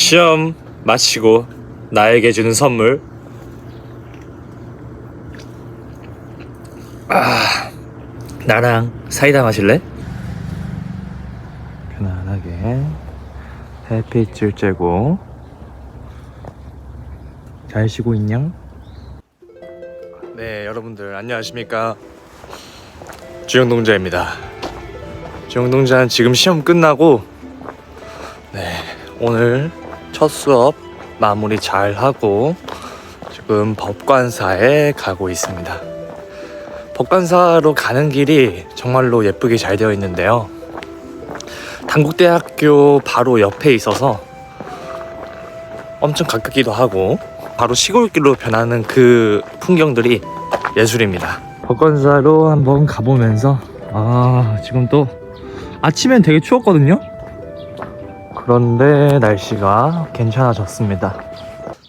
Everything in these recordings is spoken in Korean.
시험 마치고 나에게 주는 선물. 아, 나랑 사이다 마실래? 편안하게 햇빛을 쬐고 잘 쉬고 있냐? 네, 여러분들 안녕하십니까? 주영동자입니다. 주영동자는 지금 시험 끝나고 네, 오늘 첫 수업 마무리 잘 하고 지금 법관사에 가고 있습니다. 법관사로 가는 길이 정말로 예쁘게 잘 되어 있는데요. 단국대학교 바로 옆에 있어서 엄청 가깝기도 하고 바로 시골길로 변하는 그 풍경들이 예술입니다. 법관사로 한번 가보면서 아 지금 또 아침엔 되게 추웠거든요. 그런데 날씨가 괜찮아졌습니다.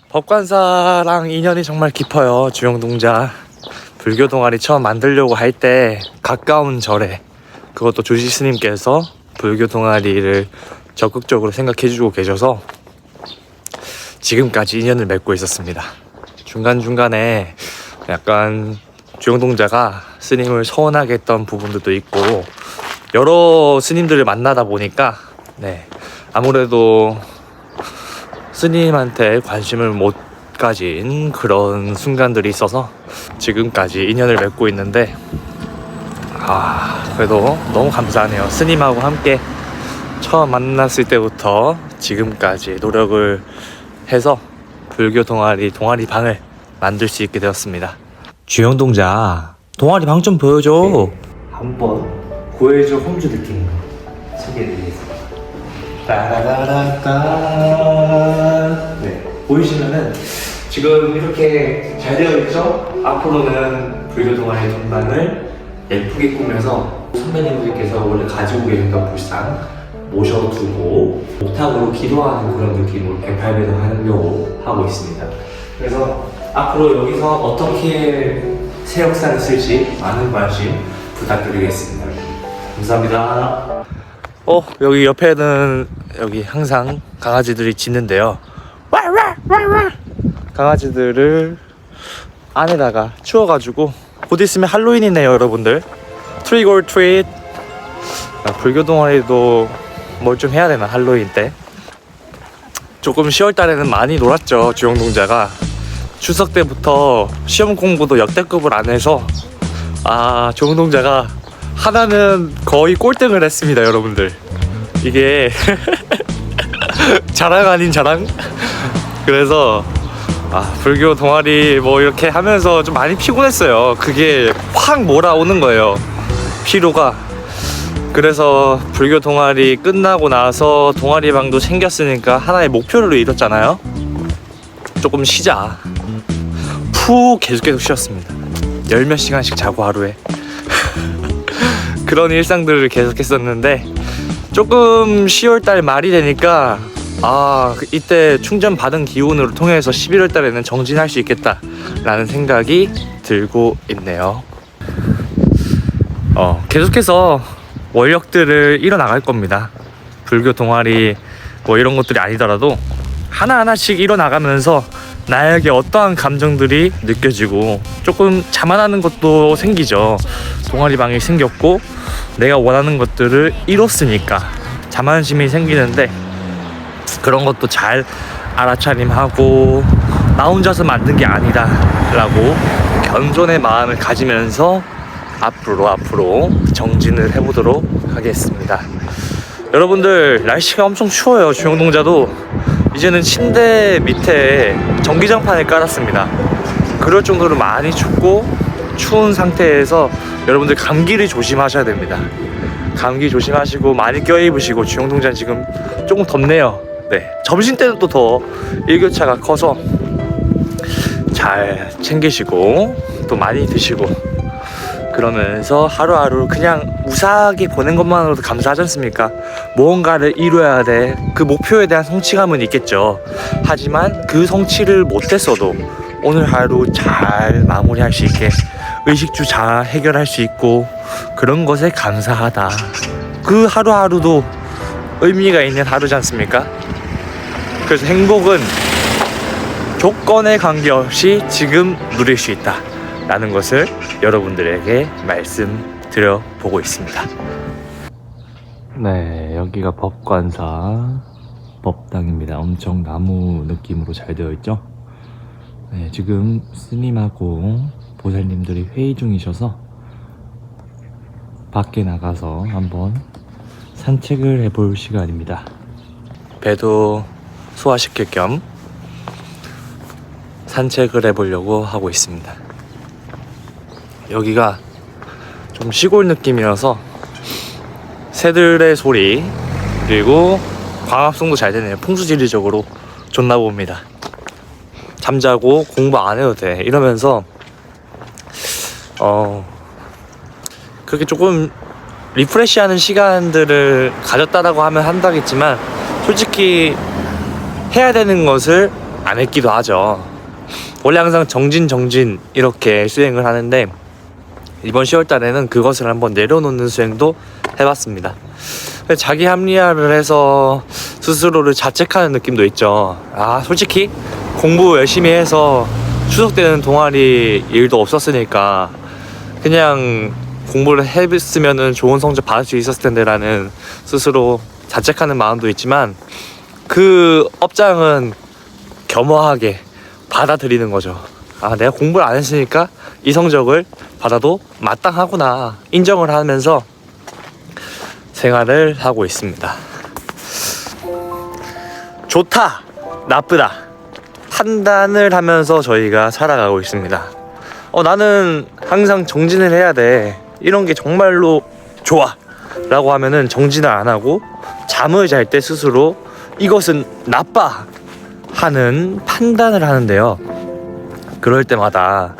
법관사랑 인연이 정말 깊어요. 주영동자 불교 동아리 처음 만들려고 할 때 가까운 절에 그것도 조지 스님께서 불교 동아리를 적극적으로 생각해주고 계셔서 지금까지 인연을 맺고 있었습니다. 중간중간에 약간 주영동자가 스님을 서운하게 했던 부분들도 있고 여러 스님들을 만나다 보니까 네 아무래도 스님한테 관심을 못 가진 그런 순간들이 있어서 지금까지 인연을 맺고 있는데 아 그래도 너무 감사하네요. 스님하고 함께 처음 만났을 때부터 지금까지 노력을 해서 불교 동아리 동아리 방을 만들 수 있게 되었습니다. 주영 동자 동아리 방 좀 보여줘. 한번 고해줘 홈즈 느낌 따라라라따 네 보이시면은 지금 이렇게 잘 되어 있죠? 앞으로는 불교 동아리 동방을 예쁘게 꾸며서 선배님들께서 원래 가지고 계셨던 불상 모셔두고 옥탑으로 기도하는 그런 느낌으로 108배도 하려고 하고 있습니다. 그래서 앞으로 여기서 어떻게 새 역사를 쓸지 많은 관심 부탁드리겠습니다. 감사합니다. 어 여기 옆에는 여기 항상 강아지들이 짖는데요. 강아지들을 안에다가 추워가지고 곧 있으면 할로윈이네요 여러분들. 트리골 트윗 아, 불교 동아리도 뭘 좀 해야 되나 할로윈 때. 조금 10월 달에는 많이 놀았죠 주영동자가 추석 때부터 시험 공부도 역대급을 안 해서 아 주영동자가 하나는 거의 꼴등을 했습니다 여러분들. 이게 자랑 아닌 자랑? 그래서 아 불교 동아리 뭐 이렇게 하면서 좀 많이 피곤했어요. 그게 확 몰아오는 거예요 피로가. 그래서 불교 동아리 끝나고 나서 동아리 방도 생겼으니까 하나의 목표를 이뤘잖아요. 조금 쉬자. 푹 계속 계속 쉬었습니다. 열 몇 시간씩 자고 하루에 그런 일상들을 계속했었는데 조금 10월 달 말이 되니까 아 이때 충전 받은 기운으로 통해서 11월 달에는 정진할 수 있겠다라는 생각이 들고 있네요. 어 계속해서 원력들을 일어나갈 겁니다. 불교 동아리 뭐 이런 것들이 아니더라도 하나 하나씩 일어나가면서 나에게 어떠한 감정들이 느껴지고 조금 자만하는 것도 생기죠. 동아리방이 생겼고 내가 원하는 것들을 이뤘으니까 자만심이 생기는데 그런 것도 잘 알아차림하고 나 혼자서 만든 게 아니다 라고 견존의 마음을 가지면서 앞으로 앞으로 정진을 해보도록 하겠습니다. 여러분들 날씨가 엄청 추워요. 주영동자도 이제는 침대 밑에 전기장판을 깔았습니다. 그럴 정도로 많이 춥고 추운 상태에서 여러분들 감기를 조심하셔야 됩니다. 감기 조심하시고 많이 껴입으시고 주영동자는 지금 조금 덥네요. 네 점심 때는 또 더 일교차가 커서 잘 챙기시고 또 많이 드시고 그러면서 하루하루 그냥 무사하게 보낸 것만으로도 감사하지 않습니까? 무언가를 이뤄야 돼. 그 목표에 대한 성취감은 있겠죠. 하지만 그 성취를 못했어도 오늘 하루 잘 마무리할 수 있게 의식주 잘 해결할 수 있고 그런 것에 감사하다. 그 하루하루도 의미가 있는 하루지 않습니까? 그래서 행복은 조건에 관계없이 지금 누릴 수 있다. 라는 것을 여러분들에게 말씀드려 보고 있습니다. 네, 여기가 법관사 법당입니다. 엄청 나무 느낌으로 잘 되어 있죠? 네, 지금 스님하고 보살님들이 회의 중이셔서 밖에 나가서 한번 산책을 해볼 시간입니다. 배도 소화시킬 겸 산책을 해보려고 하고 있습니다. 여기가 좀 시골 느낌이어서 새들의 소리 그리고 광합성도 잘 되네요. 풍수지리적으로 좋나 봅니다. 잠자고 공부 안 해도 돼 이러면서 어 그렇게 조금 리프레시하는 시간들을 가졌다라고 하면 한다겠지만 솔직히 해야 되는 것을 안 했기도 하죠. 원래 항상 정진 정진 이렇게 수행을 하는데 이번 10월 달에는 그것을 한번 내려놓는 수행도 해봤습니다. 자기 합리화를 해서 스스로를 자책하는 느낌도 있죠. 아, 솔직히 공부 열심히 해서 추석 때는 동아리 일도 없었으니까 그냥 공부를 했으면은 좋은 성적 받을 수 있었을 텐데라는 스스로 자책하는 마음도 있지만 그 업장은 겸허하게 받아들이는 거죠. 아, 내가 공부를 안 했으니까 이 성적을 받아도 마땅하구나 인정을 하면서 생활을 하고 있습니다. 좋다, 나쁘다 판단을 하면서 저희가 살아가고 있습니다. 어, 나는 항상 정진을 해야 돼. 이런 게 정말로 좋아. 라고 하면은 정진을 안 하고 잠을 잘 때 스스로 이것은 나빠. 하는 판단을 하는데요. 그럴 때마다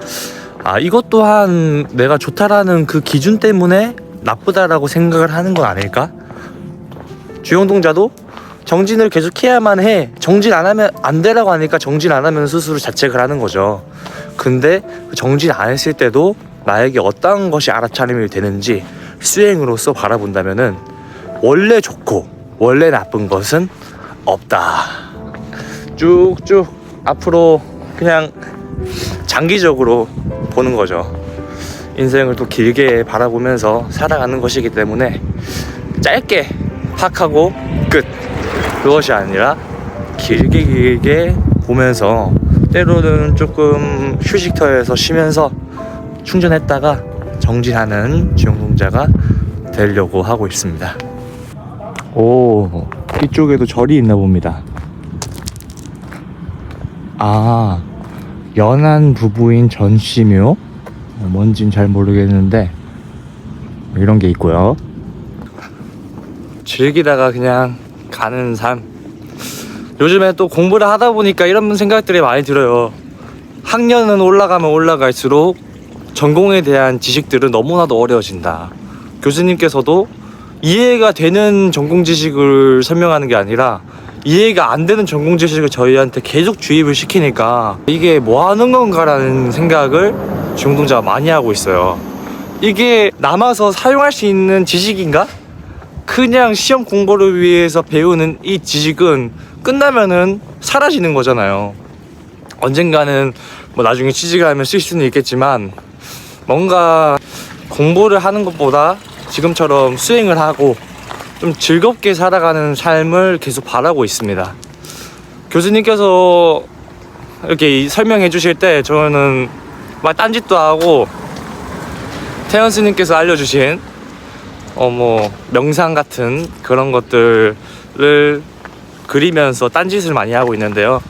아, 이것 또한 내가 좋다라는 그 기준 때문에 나쁘다라고 생각을 하는 건 아닐까? 주영동자도 정진을 계속 해야만 해. 정진 안 하면 안 되라고 하니까 정진 안 하면 스스로 자책을 하는 거죠. 근데 그 정진 안 했을 때도 나에게 어떤 것이 알아차림이 되는지 수행으로서 바라본다면은 원래 좋고 원래 나쁜 것은 없다. 쭉쭉 앞으로 그냥 장기적으로 보는 거죠. 인생을 또 길게 바라보면서 살아가는 것이기 때문에 짧게 팍하고 끝 그것이 아니라 길게 길게 보면서 때로는 조금 휴식터에서 쉬면서 충전했다가 정진하는 지용동자가 되려고 하고 있습니다. 오 이쪽에도 절이 있나 봅니다. 아 연한 부부인 전시묘 어, 뭔진 잘 모르겠는데 이런 게 있고요. 즐기다가 그냥 가는 삶. 요즘에 또 공부를 하다 보니까 이런 생각들이 많이 들어요. 학년은 올라가면 올라갈수록 전공에 대한 지식들은 너무나도 어려워진다. 교수님께서도 이해가 되는 전공 지식을 설명하는 게 아니라 이해가 안 되는 전공 지식을 저희한테 계속 주입을 시키니까 이게 뭐 하는 건가라는 생각을 중동자가 많이 하고 있어요. 이게 남아서 사용할 수 있는 지식인가? 그냥 시험 공부를 위해서 배우는 이 지식은 끝나면은 사라지는 거잖아요. 언젠가는 뭐 나중에 취직을 하면 쓸 수는 있겠지만 뭔가 공부를 하는 것보다 지금처럼 수행을 하고 좀 즐겁게 살아가는 삶을 계속 바라고 있습니다. 교수님께서 이렇게 설명해 주실 때 저는 막 딴짓도 하고 태연 스님께서 알려주신 어 뭐 명상 같은 그런 것들을 그리면서 딴짓을 많이 하고 있는데요.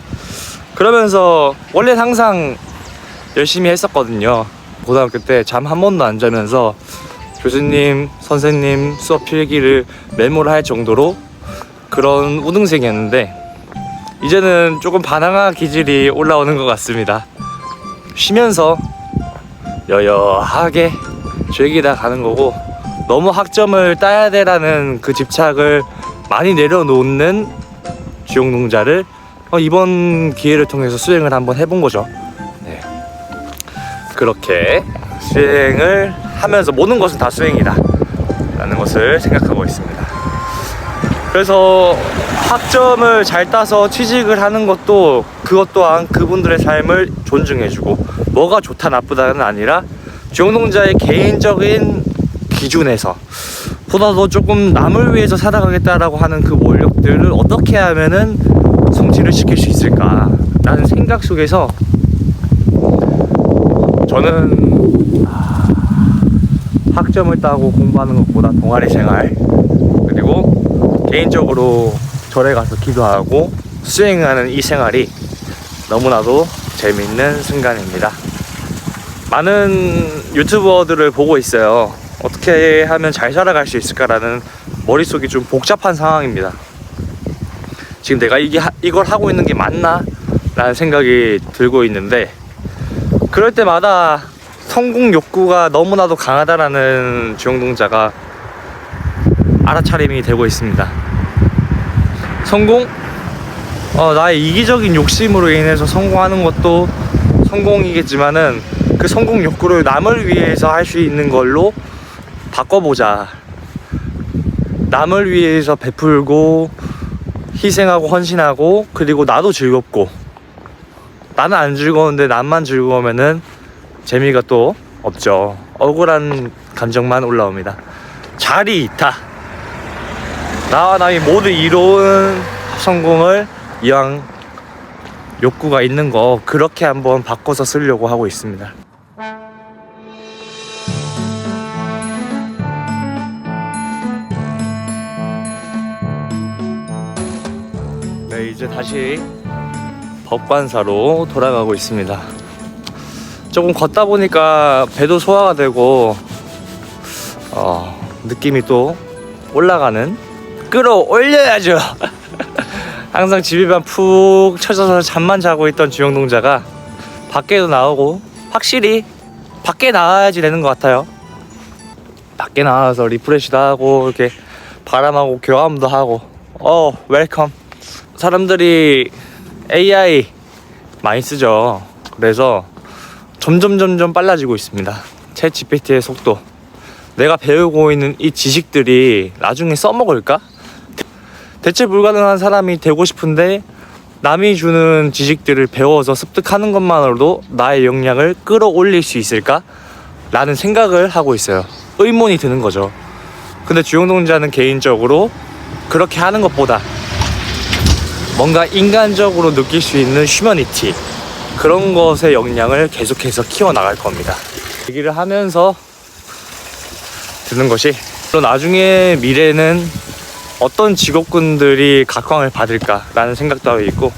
그러면서 원래 항상 열심히 했었거든요. 고등학교 때 잠 한 번도 안 자면서 교수님, 선생님 수업 필기를 메모를 할 정도로 그런 우등생이었는데 이제는 조금 반항아 기질이 올라오는 것 같습니다. 쉬면서 여여하게 즐기다 가는 거고 너무 학점을 따야 되라는 그 집착을 많이 내려놓는 주용농자를 어, 이번 기회를 통해서 수행을 한번 해본 거죠. 네. 그렇게 수행을 하면서 모든 것은 다 수행이다 라는 것을 생각하고 있습니다. 그래서 학점을 잘 따서 취직을 하는 것도 그것 또한 그분들의 삶을 존중해주고 뭐가 좋다 나쁘다는 아니라 주용동자의 개인적인 기준에서 보다도 조금 남을 위해서 살아가겠다라고 하는 그 원력들을 어떻게 하면은 성취를 시킬 수 있을까라는 생각 속에서 저는 아, 학점을 따고 공부하는 것보다 동아리 생활 그리고 개인적으로 절에 가서 기도하고 수행하는 이 생활이 너무나도 재밌는 순간입니다. 많은 유튜버들을 보고 있어요. 어떻게 하면 잘 살아갈 수 있을까라는 머릿속이 좀 복잡한 상황입니다. 지금 내가 이게 하- 이걸 하고 있는 게 맞나? 라는 생각이 들고 있는데 그럴 때마다 성공 욕구가 너무나도 강하다라는 주영동자가 알아차림이 되고 있습니다. 성공? 어, 나의 이기적인 욕심으로 인해서 성공하는 것도 성공이겠지만은 그 성공 욕구를 남을 위해서 할 수 있는 걸로 바꿔보자. 남을 위해서 베풀고 희생하고 헌신하고 그리고 나도 즐겁고 나는 안 즐거운데 남만 즐거우면은 재미가 또 없죠. 억울한 감정만 올라옵니다. 자리 이타. 나와 남이 모두 이룬 성공을 이왕 욕구가 있는 거 그렇게 한번 바꿔서 쓰려고 하고 있습니다. 네, 이제 다시 법관사로 돌아가고 있습니다. 조금 걷다 보니까 배도 소화가 되고 어, 느낌이 또 올라가는 끌어올려야죠. 항상 집에만 푹 쳐져서 잠만 자고 있던 주영동자가 밖에도 나오고 확실히 밖에 나와야지 되는 것 같아요. 밖에 나와서 리프레시도 하고 이렇게 바람하고 교감도 하고 어 웰컴 사람들이 AI 많이 쓰죠. 그래서 점점 점점 빨라지고 있습니다. 챗 GPT의 속도. 내가 배우고 있는 이 지식들이 나중에 써먹을까? 대체 불가능한 사람이 되고 싶은데 남이 주는 지식들을 배워서 습득하는 것만으로도 나의 역량을 끌어올릴 수 있을까? 라는 생각을 하고 있어요. 의문이 드는 거죠. 근데 주영동자는 개인적으로 그렇게 하는 것보다 뭔가 인간적으로 느낄 수 있는 휴머니티 그런 것의 역량을 계속해서 키워나갈 겁니다. 얘기를 하면서 드는 것이 또 나중에 미래는 어떤 직업군들이 각광을 받을까라는 생각도 하고 있고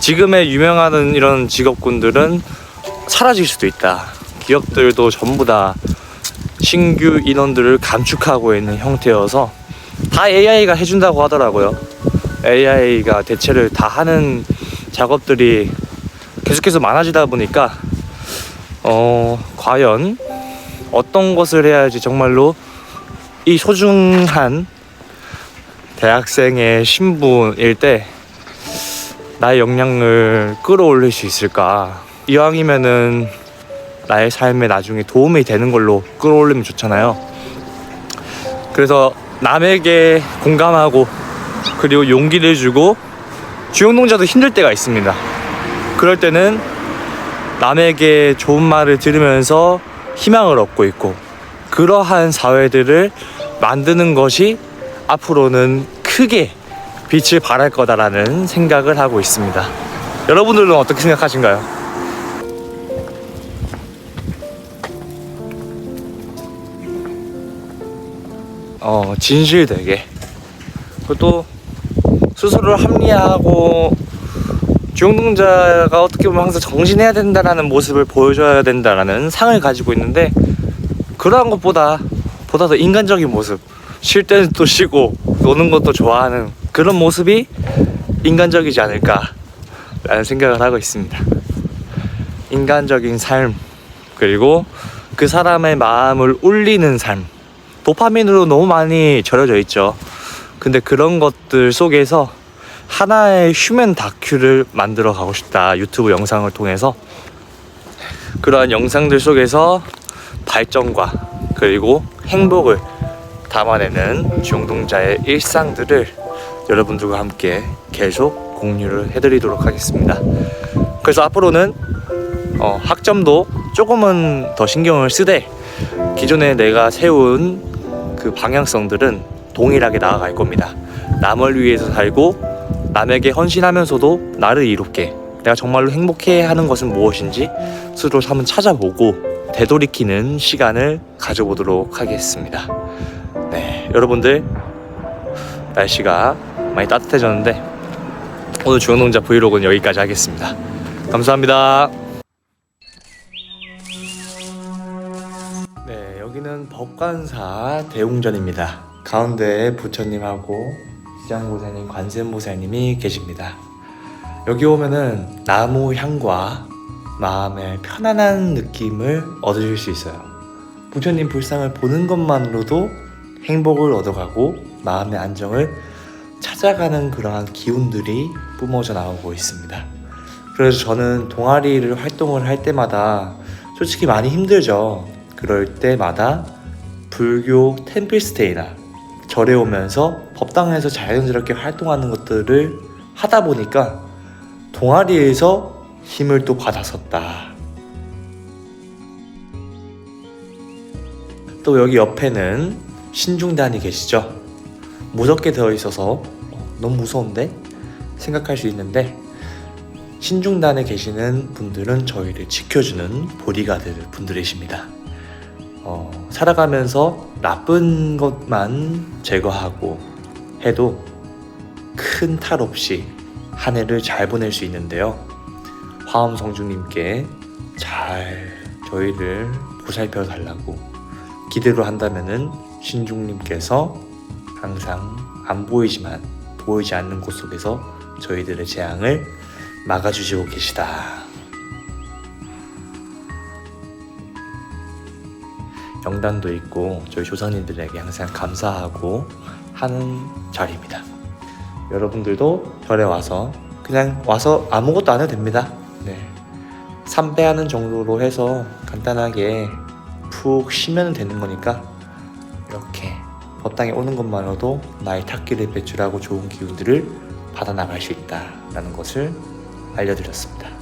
지금의 유명한 이런 직업군들은 사라질 수도 있다. 기업들도 전부 다 신규 인원들을 감축하고 있는 형태여서 다 AI가 해준다고 하더라고요. AI가 대체를 다 하는 작업들이 계속해서 많아지다 보니까 어 과연 어떤 것을 해야지 정말로 이 소중한 대학생의 신분일 때 나의 역량을 끌어올릴 수 있을까? 이왕이면은 나의 삶에 나중에 도움이 되는 걸로 끌어올리면 좋잖아요. 그래서 남에게 공감하고 그리고 용기를 주고 주용동자도 힘들 때가 있습니다 그럴 때는 남에게 좋은 말을 들으면서 희망을 얻고 있고 그러한 사회들을 만드는 것이 앞으로는 크게 빛을 발할 거다라는 생각을 하고 있습니다. 여러분들은 어떻게 생각하신가요? 어, 진실되게. 그리고 또 스스로를 합리화하고 주용동자가 어떻게 보면 항상 정진해야 된다라는 모습을 보여줘야 된다라는 상을 가지고 있는데 그러한 것보다 보다 더 인간적인 모습 쉴 때는 또 쉬고 노는 것도 좋아하는 그런 모습이 인간적이지 않을까 라는 생각을 하고 있습니다. 인간적인 삶 그리고 그 사람의 마음을 울리는 삶 도파민으로 너무 많이 절여져 있죠. 근데 그런 것들 속에서 하나의 휴먼 다큐를 만들어 가고 싶다 유튜브 영상을 통해서 그러한 영상들 속에서 발전과 그리고 행복을 담아내는 중동자의 일상들을 여러분들과 함께 계속 공유를 해드리도록 하겠습니다. 그래서 앞으로는 어, 학점도 조금은 더 신경을 쓰되 기존에 내가 세운 그 방향성들은 동일하게 나아갈 겁니다. 남을 위해서 살고 남에게 헌신하면서도 나를 이롭게 내가 정말로 행복해 하는 것은 무엇인지 스스로 한번 찾아보고 되돌이키는 시간을 가져보도록 하겠습니다. 네, 여러분들 날씨가 많이 따뜻해졌는데 오늘 중앙농자 브이로그는 여기까지 하겠습니다. 감사합니다. 네, 여기는 법관사 대웅전입니다. 가운데에 부처님하고 시장보살님, 관세음보살님이 계십니다. 여기 오면은 나무 향과 마음의 편안한 느낌을 얻으실 수 있어요. 부처님 불상을 보는 것만으로도 행복을 얻어가고 마음의 안정을 찾아가는 그러한 기운들이 뿜어져 나오고 있습니다. 그래서 저는 동아리를 활동을 할 때마다 솔직히 많이 힘들죠. 그럴 때마다 불교 템플스테이나 절에 오면서 법당에서 자연스럽게 활동하는 것들을 하다 보니까 동아리에서 힘을 또 받았었다. 또 여기 옆에는 신중단이 계시죠? 무섭게 되어 있어서 너무 무서운데 생각할 수 있는데 신중단에 계시는 분들은 저희를 지켜주는 보디가드 분들이십니다. 어, 살아가면서 나쁜 것만 제거하고 해도 큰 탈 없이 한 해를 잘 보낼 수 있는데요. 화엄 성주님께 잘 저희를 보살펴 달라고 기대로 한다면은 신중님께서 항상 안 보이지만 보이지 않는 곳 속에서 저희들의 재앙을 막아주시고 계시다. 영단도 있고 저희 조상님들에게 항상 감사하고 하는 자리입니다. 여러분들도 절에 와서 그냥 와서 아무것도 안 해도 됩니다. 네. 삼배하는 정도로 해서 간단하게 푹 쉬면 되는 거니까 이렇게 법당에 오는 것만으로도 나의 탁기를 배출하고 좋은 기운들을 받아 나갈 수 있다라는 것을 알려드렸습니다.